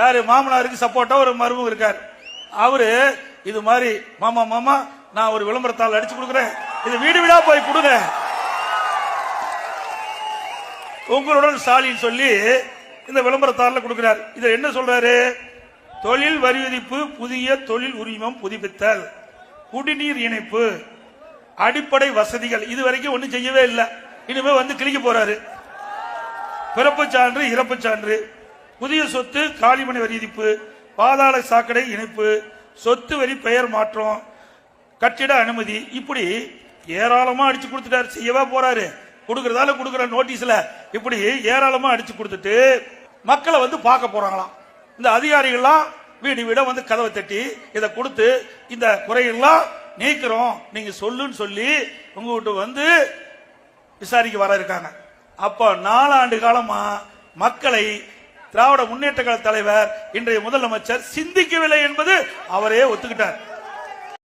யாரு? மாமனாருக்கு சப்போர்ட்டா ஒரு மருமகம் இருக்கார். அவரு இது மாதிரி மாமா மாமா நான் ஒரு விளம்பரத்தால் அடிச்சு கொடுக்குறேன். இது வீடு வீடா போய் கொடுங்க. உங்களுடன் ஸ்டாலின் சொல்லி இந்த விளம்பரத்தாரில் கொடுக்கிறார். இதை என்ன சொல்றாரு? தொழில் வரி விதிப்பு புதிய தொழில் உரிமம் புதுப்பித்தல் குடிநீர் இணைப்பு அடிப்படை வசதிகள். இது வரைக்கும் ஒன்றும் செய்யவே இல்லை. இனிமே வந்து கிளிக்க போறாரு. பிறப்பு சான்று இறப்பு சான்று. புதிய சொத்து காலிமனை வரி விதிப்பு பாதாள சாக்கடை இணைப்பு சொத்து வரி பெயர் மாற்றம் கட்டிட அனுமதி இப்படி ஏராளமா அடிச்சு கொடுத்துட்டாரு. செய்யவா போறாரு. கொடுக்கறதால கொடுக்கற நோட்டீஸ்ல இப்படி ஏராளமா அடிச்சு கொடுத்துட்டு மக்களை வந்து பார்க்க போறாங்களாம். இந்த அதிகாரிகள்லாம் வீடு வீட வந்து கதவை தட்டி இதை கொடுத்து இந்த குறையெல்லாம் நீக்கிறோம். நீங்க சொல்லுன்னு சொல்லி உங்க வீட்டு வந்து விசாரிக்க வர இருக்காங்க. அப்ப நாலாண்டு காலமா மக்களை திராவிட முன்னேற்ற கழக தலைவர் இன்றைய முதலமைச்சர் சிந்திக்கவில்லை என்பது அவரே ஒத்துக்கிட்டார்.